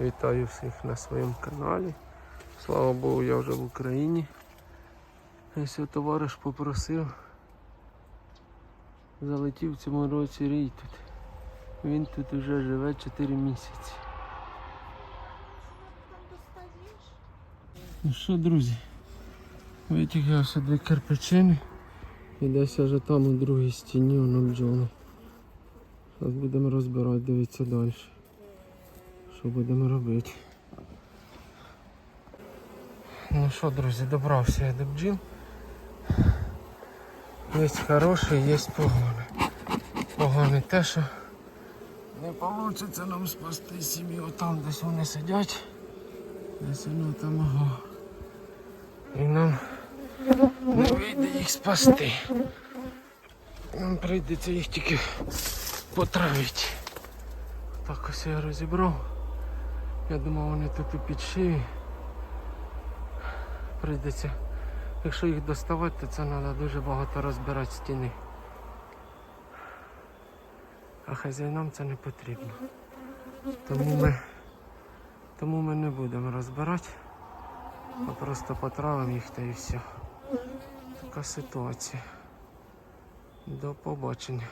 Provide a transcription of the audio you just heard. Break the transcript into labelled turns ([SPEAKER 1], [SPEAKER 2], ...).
[SPEAKER 1] Вітаю всіх на своєму каналі. Слава Богу, я вже в Україні. Ось товариш попросив. Залетів в цьому році рій тут. Він тут вже живе 4 місяці. Ну що, друзі, витягав сюди кирпичини і десь аж там у другій стіні воно бджоли. Зараз будемо розбирати, дивіться далі. Що будемо робити? Ну що, друзі, добрався я до бджіл. Є хороше, є погане. Погане те, що не вийде нам спасти сім'ю. Там десь вони сидять. Десь воно там ага. І нам не вийде їх спасти. Нам прийдеться їх тільки потравити. Так ось я розібрав. Я думав вони тут у підшиві. Прийдеться. Якщо їх доставати, то це треба дуже багато розбирати стіни. А хазяїнам це не потрібно. Тому ми, тому ми не будемо розбирати, а просто потравимо їх та і все. Така ситуація. До побачення.